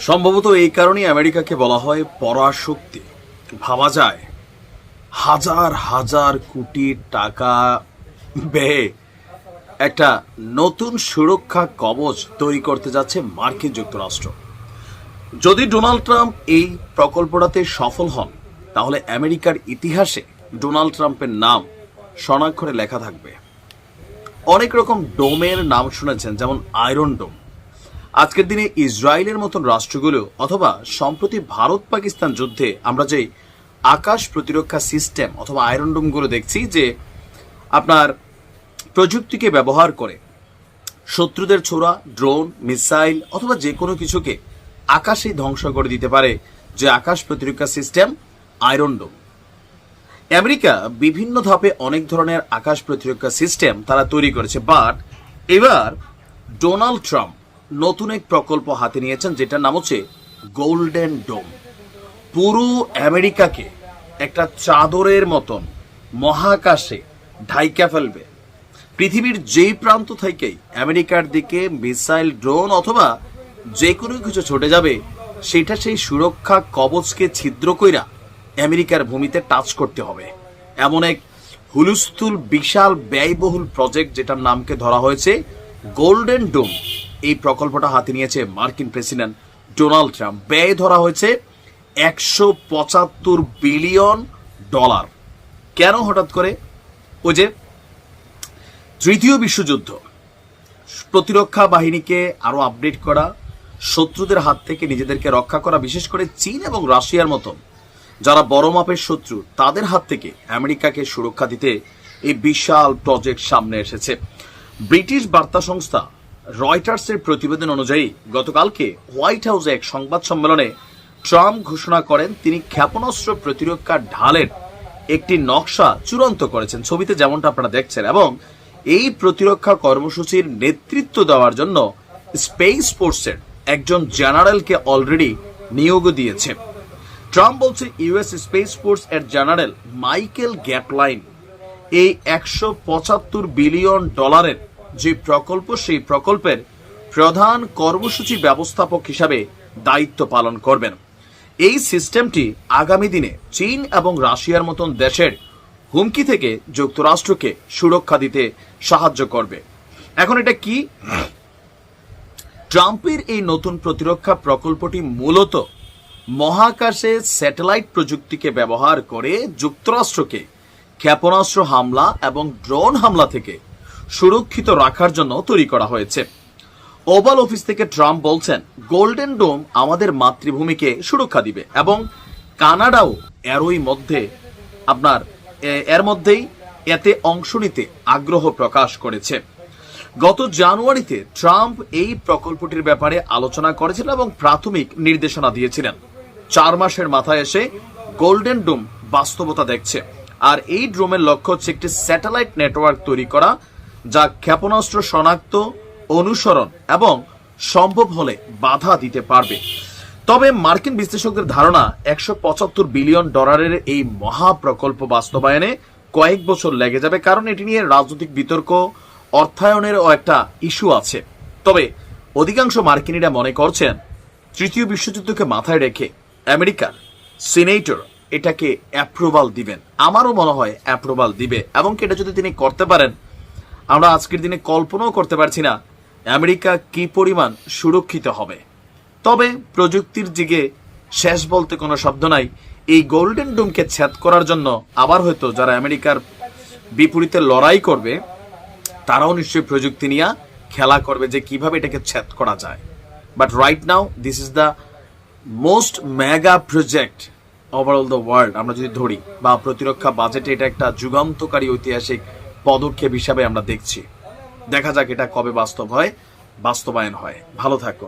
সম্ভবত এই কারণেই আমেরিকাকে বলা হয় পরাশক্তি। ভাবা যায়, হাজার হাজার কোটি টাকা ব্যয়ে একটা নতুন সুরক্ষা কবচ তৈরি করতে যাচ্ছে মার্কিন যুক্তরাষ্ট্র। যদি ডোনাল্ড ট্রাম্প এই প্রকল্পটাতে সফল হন, তাহলে আমেরিকার ইতিহাসে ডোনাল্ড ট্রাম্পের নাম স্বর্ণাক্ষরে লেখা থাকবে। অনেক রকম ডোমের নাম শুনেছেন, যেমন আয়রন ডোম। আজকের দিনে ইসরায়েলের মতন রাষ্ট্রগুলো অথবা সম্প্রতি ভারত পাকিস্তান যুদ্ধে আমরা যে আকাশ প্রতিরক্ষা সিস্টেম অথবা আয়রন ডোমগুলো দেখছি যে আপনার প্রযুক্তিকে ব্যবহার করে শত্রুদের ছোড়া, ড্রোন, মিসাইল অথবা যে কোনো কিছুকে আকাশেই ধ্বংস করে দিতে পারে যে আকাশ প্রতিরক্ষা সিস্টেম, আয়রন ডোম আমেরিকা বিভিন্ন ধাপে অনেক ধরনের আকাশ প্রতিরক্ষা সিস্টেম তারা তৈরি করেছে, বাট এবার ডোনাল্ড ট্রাম্প নতুন এক প্রকল্প হাতে নিয়েছেন, যেটার নাম হচ্ছে গোল্ডেন ডোম। পুরো আমেরিকাকে একটা চাদরের মতন মহাকাশে ঢাইকা ফেলবে। পৃথিবীর যেই প্রান্ত থেকেই আমেরিকার দিকে মিসাইল ড্রোন অথবা যে কোনো কিছু ছুটে যাবে, সেটা সেই সুরক্ষা কবচকে ছিদ্র কইরা আমেরিকার ভূমিতে টাচ করতে হবে। এমন এক হুলুস্থুল, বিশাল, ব্যয়বহুল প্রজেক্ট যেটার নামকে ধরা হয়েছে গোল্ডেন ডোম। এই প্রকল্পটা হাতে নিয়েছে মার্কিন প্রেসিডেন্ট ডোনাল্ড ট্রাম্প। ব্যয় ধরা হয়েছে একশো পঁচাত্তর বিলিয়ন ডলার। কেন হঠাৎ করে? ওই যে তৃতীয় বিশ্বযুদ্ধ। প্রতিরক্ষা বাহিনীকে আরও আপডেট করা, শত্রুদের হাত থেকে নিজেদেরকে রক্ষা করা, বিশেষ করে চীন এবং রাশিয়ার মতো যারা বড় মাপের শত্রু, তাদের হাত থেকে আমেরিকাকে সুরক্ষা দিতে এই বিশাল প্রজেক্ট সামনে এসেছে। ব্রিটিশ বার্তা সংস্থা রয়টার্সের প্রতিবেদন অনুযায়ী, গতকালকে হোয়াইট হাউসে এক সংবাদ সম্মেলনে ট্রাম্প ঘোষণা করেন, তিনি ক্ষেপণাস্ত্র প্রতিরক্ষা ঢালের একটি নকশা চূড়ান্ত করেছেন। ছবিতে যেমনটা আপনারা দেখছেন, এবং এই প্রতিরক্ষা কর্মসূচির নেতৃত্ব দেওয়ার জন্য স্পেস ফোর্সের একজন জেনারেলকে অলরেডি নিয়োগ দিয়েছে। ট্রাম্প বলছে, ইউএস স্পেস ফোর্স এর জেনারেল মাইকেল গ্যাটলাইন এই একশো পঁচাত্তর বিলিয়ন ডলারের যে প্রকল্প, সেই প্রকল্পের প্রধান কর্মসূচি ব্যবস্থাপক হিসাবে দায়িত্ব পালন করবেন। এই সিস্টেমটি আগামী দিনে চীন এবং রাশিয়ার মতন দেশের হুমকি থেকে যুক্তরাষ্ট্রকে সুরক্ষা দিতে সাহায্য করবে। এখন এটা কি? ট্রাম্পের এই নতুন প্রতিরক্ষা প্রকল্পটি মূলত মহাকাশে স্যাটেলাইট প্রযুক্তিকে ব্যবহার করে যুক্তরাষ্ট্রকে ক্ষেপণাস্ত্র হামলা এবং ড্রোন হামলা থেকে সুরক্ষিত রাখার জন্য তৈরি করা হয়েছে। ওভাল অফিস থেকে ট্রাম্প বলছেন গোল্ডেন ডোম আমাদের মাতৃভূমিকে সুরক্ষা দিবে এবং কানাডাও এরই মধ্যে আপনার এর মধ্যেই এতে অংশ নিতে আগ্রহ প্রকাশ করেছে। গত জানুয়ারিতে ট্রাম্প এই প্রকল্পটির ব্যাপারে আলোচনা করেছিলেন এবং প্রাথমিক নির্দেশনা দিয়েছিলেন। চার মাসের মাথায় এসে গোল্ডেন ডোম বাস্তবতা দেখছে। আর এই ড্রোমের লক্ষ্য হচ্ছে একটি স্যাটেলাইট নেটওয়ার্ক তৈরি করা যা ক্ষেপণাস্ত্র শনাক্ত, অনুসরণ এবং সম্ভব হলে বাধা দিতে পারবে। তবে মার্কিন বিশ্লেষকদের ধারণা, একশো পঁচাত্তর বিলিয়ন ডলারের এই মহা প্রকল্প বাস্তবায়নে কয়েক বছর লেগে যাবে কারণ এটি নিয়ে রাজনৈতিক বিতর্ক অর্থায়নেরও একটা ইস্যু আছে। তবে অধিকাংশ মার্কিনীরা মনে করছেন, তৃতীয় বিশ্বযুদ্ধকে মাথায় রেখে আমেরিকার সিনেটর এটাকে অ্যাপ্রুভাল দিবেন। আমারও মনে হয় অ্যাপ্রুভাল দিবে এবং এটা যদি তিনি করতে পারেন আমরা আজকের দিনে কল্পনাও করতে পারছি না আমেরিকা কি পরিমাণ সুরক্ষিত হবে। তবে প্রযুক্তির দিকে শেষ বলতে কোনো শব্দ নাই। এই গোল্ডেন ডুমকে ছেদ করার জন্য আবার হয়তো যারা আমেরিকার বিপরীতে লড়াই করবে, তারাও নিশ্চয়ই প্রযুক্তি নিয়ে খেলা করবে যে কীভাবে এটাকে ছেদ করা যায়। But right now this is the most mega project overall the world আমরা যদি ধরি, বা প্রতিরক্ষা বাজেটে এটা একটা যুগান্তকারী ঐতিহাসিক পদক্ষেপ হিসাবে আমরা দেখছি। দেখা যাক এটা কবে বাস্তব হয় বাস্তবায়ন হয়। ভালো থাকুন।